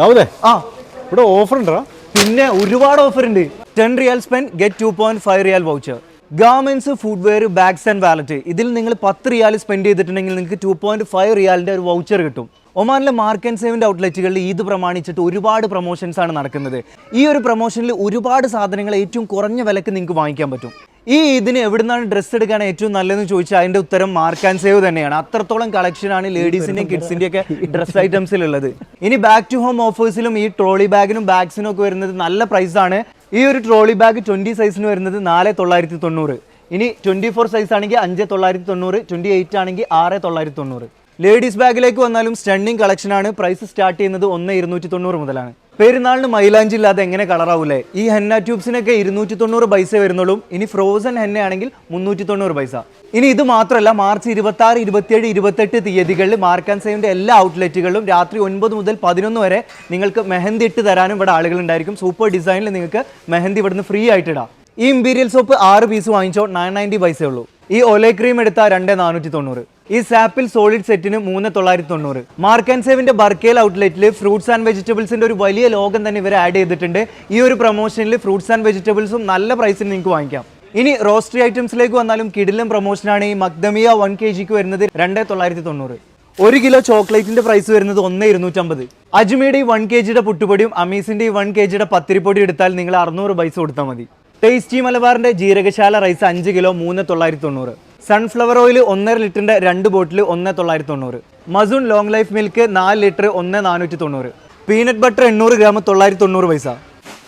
ദാവൂദേ ആ. ഇവിടെ ഓഫർ ഉണ്ടോ പിന്നെ ഒരുപാട് ഓഫർ ഉണ്ട് ten riyal spend get two point five riyal voucher garments footwear bags and wallet ഇതിൽ നിങ്ങൾ പത്ത് റിയാൽ സ്പെൻഡ് ചെയ്തിട്ടുണ്ടെങ്കിൽ നിങ്ങൾക്ക് ടു പോയിന്റ് ഫൈവ് റിയാലിന്റെ ഒരു വൗച്ചർ കിട്ടും. ഒമാനിലെ മാർക്ക് ആൻഡ് സേവിന്റെ ഔട്ട്ലെറ്റുകളിൽ ഈദ് പ്രമാണിച്ചിട്ട് ഒരുപാട് പ്രൊമോഷൻസ് ആണ് നടക്കുന്നത്. ഈ ഒരു പ്രൊമോഷനിൽ ഒരുപാട് സാധനങ്ങൾ ഏറ്റവും കുറഞ്ഞ വിലക്ക് നിങ്ങൾക്ക് വാങ്ങിക്കാൻ പറ്റും. ഈ ഇതിന് എവിടുന്നാണ് ഡ്രസ്സ് എടുക്കാൻ ഏറ്റവും നല്ലതെന്ന് ചോദിച്ചാൽ അതിന്റെ ഉത്തരം മാർക്ക് ആൻഡ് സേവ് തന്നെയാണ്. അത്രത്തോളം കളക്ഷൻ ആണ് ലേഡീസിന്റെയും കിഡ്സിന്റെയും ഒക്കെ ഡ്രസ് ഐറ്റംസിൽ ഉള്ളത് ഇനി ബാക്ക് ടു ഹോം ഓഫേഴ്സിലും ഈ ട്രോളി ബാഗിനും ബാഗ്സിനും ഒക്കെ വരുന്നത് നല്ല പ്രൈസ് ആണ്. ഈ ഒരു ട്രോളി ബാഗ് ട്വന്റി സൈസിന് വരുന്നത് നാല് തൊള്ളായിരത്തി തൊണ്ണൂറ്. ഇനി ട്വന്റി ഫോർ സൈസ് ആണെങ്കിൽ അഞ്ച് തൊള്ളായിരത്തി തൊണ്ണൂറ് ട്വന്റി എയ്റ്റ് ആണെങ്കിൽ ആറ് തൊള്ളായിരത്തി തൊണ്ണൂറ്. ലേഡീസ് ബാഗിലേക്ക് വന്നാലും സ്റ്റണ്ണിങ് കളക്ഷൻ ആണ്. പ്രൈസ് സ്റ്റാർട്ട് ചെയ്യുന്നത് ഒന്ന് ഇരുന്നൂറ്റി തൊണ്ണൂറ് മുതലാണ്. പെരുന്നാളിന് മൈലാഞ്ചി ഇല്ലാതെ എങ്ങനെ കളറാവൂലേ? ഈ ഹെന്ന ട്യൂബ്സിനൊക്കെ ഇരുന്നൂറ്റി തൊണ്ണൂറ് പൈസ വരുന്നുള്ളൂ. ഇനി ഫ്രോസൺ ഹെന്ന ആണെങ്കിൽ മുന്നൂറ്റി തൊണ്ണൂറ് പൈസ. ഇനി ഇത് മാത്രമല്ല മാർച്ച് ഇരുപത്തി ആറ് ഇരുപത്തിയേഴ് ഇരുപത്തെട്ട് തീയതികളിൽ മാർക്ക് ആൻഡ് സേവിന്റെ എല്ലാ ഔട്ട്ലെറ്റുകളിലും രാത്രി ഒൻപത് മുതൽ പതിനൊന്ന് വരെ നിങ്ങൾക്ക് മെഹന്തി ഇട്ട് തരാനും ഇവിടെ ആളുകളുണ്ടായിരിക്കും സൂപ്പർ ഡിസൈനിൽ നിങ്ങൾക്ക് മെഹന്തി ഇവിടുന്ന് ഫ്രീ ആയിട്ട് ഇടാം. ഈ ഇമ്പീരിയൽ സോപ്പ് ആറ് പീസ് വാങ്ങിച്ചോ നയൻ നയന്റി പൈസ ഉള്ളൂ. ഈ ഒലേ ക്രീം എടുത്താൽ രണ്ട് നാനൂറ്റി തൊണ്ണൂറ് ഈ സാപ്പിൽ സോളിഡ് സെറ്റിന് മൂന്ന് തൊള്ളായിരത്തി തൊണ്ണൂറ്. മാർക്ക് ആൻഡ് സേവിന്റെ ബർക്കേൽ ഔട്ട്ലെറ്റിൽ ഫ്രൂട്ട്സ് ആൻഡ് വെജിറ്റബിൾസിന്റെ ഒരു വലിയ ലോകം തന്നെ ഇവർ ആഡ് ചെയ്തിട്ടുണ്ട്. ഈ ഒരു പ്രൊമോഷനിൽ ഫ്രൂട്ട്സ് ആൻഡ് വെജിറ്റബിൾസും നല്ല പ്രൈസിന് നിങ്ങൾക്ക് വാങ്ങിക്കാം. ഇനി റോസ്റ്ററി ഐറ്റംസിലേക്ക് വന്നാലും കിടിലും പ്രൊമോഷനാണ് ഈ മക്ദമിയ വൺ കെ ജിക്ക് വരുന്നത് രണ്ട് തൊള്ളായിരത്തി തൊണ്ണൂറ്. ഒരു കിലോ ചോക്ലേറ്റിന്റെ പ്രൈസ് വരുന്നത് ഒന്ന് ഇരുന്നൂറ്റമ്പത്. അജ്മിയുടെ ഈ വൺ കെ ജിയുടെ പുട്ടുപൊടിയും അമീസിന്റെ ഈ വൺ കെ ജിയുടെ പത്തിരിപ്പൊടി എടുത്താൽ നിങ്ങൾ അറുന്നൂറ് പൈസ കൊടുത്താൽ മതി. ടേസ്റ്റി മലബാറിന്റെ ജീരകശാല റൈസ് അഞ്ച് കിലോ മൂന്ന് തൊള്ളായിരത്തി തൊണ്ണൂറ്. സൺഫ്ലവർ ഓയിൽ ഒന്നര ലിറ്ററിന്റെ രണ്ട് ബോട്ടിൽ ഒന്ന് തൊള്ളായിരത്തി തൊണ്ണൂറ് മസൂൺ ലോങ് ലൈഫ് മിൽക്ക് നാല് ലിറ്റർ ഒന്ന് നാനൂറ്റി തൊണ്ണൂറ് പീനട്ട് ബട്ടർ എണ്ണൂറ് ഗ്രാം തൊള്ളായിരത്തി തൊണ്ണൂറ് പൈസ.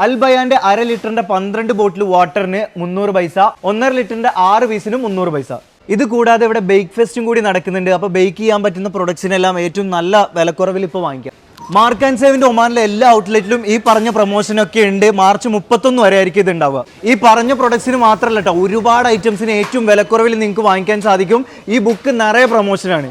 അൽബയാന്റെ അര ലിറ്ററിന്റെ പന്ത്രണ്ട് ബോട്ടിൽ വാട്ടറിന് മുന്നൂറ് പൈസ. ഒന്നര ലിറ്ററിന്റെ ആറ് പീസിന് മുന്നൂറ് പൈസ. ഇത് കൂടാതെ ഇവിടെ ബേക്ക് ഫെസ്റ്റും കൂടി നടക്കുന്നുണ്ട്. അപ്പോൾ ബേക്ക് ചെയ്യാൻ പറ്റുന്ന പ്രൊഡക്ട്സിനെല്ലാം ഏറ്റവും നല്ല വിലക്കുറവിൽ ഇപ്പോൾ വാങ്ങിക്കാം. മാർക്ക് ആൻഡ് സേവിന്റെ ഒമാനിലെ എല്ലാ ഔട്ട്ലെറ്റിലും ഈ പറഞ്ഞ പ്രൊമോഷനൊക്കെ ഉണ്ട്. മാർച്ച് മുപ്പത്തൊന്ന് വരെ ആയിരിക്കും ഇത് ഉണ്ടാവുക. ഈ പറഞ്ഞ പ്രൊഡക്ട്സിന് മാത്രമല്ല കേട്ടോ ഒരുപാട് ഐറ്റംസിന് ഏറ്റവും വിലക്കുറവിൽ നിങ്ങൾക്ക് വാങ്ങിക്കാൻ സാധിക്കും. ഈ ബുക്ക് നിറയെ പ്രൊമോഷനാണ്